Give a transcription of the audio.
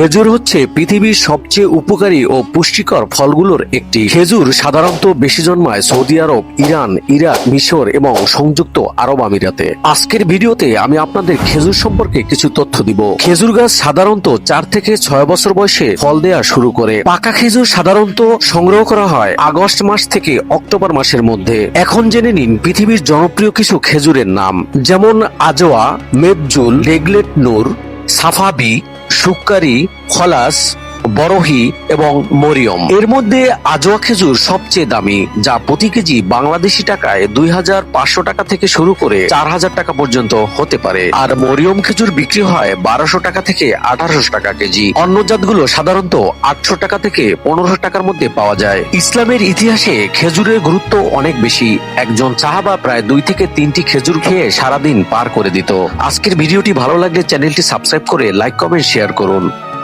খেজুর হচ্ছে পৃথিবীর সবচেয়ে উপকারী ও পুষ্টিকর ফলগুলোর একটি। খেজুর সাধারণত বেশি জন্মায় সৌদি আরব, ইরান, ইরাক, মিশর এবং সংযুক্ত আরব আমিরাতে। আজকের ভিডিওতে আমি আপনাদের খেজুর সম্পর্কে কিছু তথ্য দিব। খেজুর গাছ সাধারণত চার থেকে ছয় বছর বয়সে ফল দেওয়া শুরু করে। পাকা খেজুর সাধারণত সংগ্রহ করা হয় আগস্ট মাস থেকে অক্টোবর মাসের মধ্যে। এখন জেনে নিন পৃথিবীর জনপ্রিয় কিছু খেজুরের নাম, যেমন আজোয়া মেবজুল রেগলেট, নূর, সাফাবি সুক্কারি খলাস বরহি এবং মরিয়ম। এর মধ্যে আজোয়া খেজুর সবচেয়ে দামি, যা প্রতি কেজি বাংলাদেশি টাকায় দুই হাজার পাঁচশো টাকা থেকে শুরু করে চার হাজার টাকা পর্যন্ত হতে পারে। আর মরিয়ম খেজুর বিক্রি হয় বারোশো টাকা থেকে আঠারোশো টাকা কেজি। অন্য জাতগুলো সাধারণত আটশো টাকা থেকে পনেরোশো টাকার মধ্যে পাওয়া যায়। ইসলামের ইতিহাসে খেজুরের গুরুত্ব অনেক বেশি। একজন চাহাবা প্রায় দুই থেকে তিনটি খেজুর খেয়ে সারাদিন পার করে দিত। আজকের ভিডিওটি ভালো লাগলে চ্যানেলটি সাবস্ক্রাইব করে লাইক, কমেন্ট, শেয়ার করুন।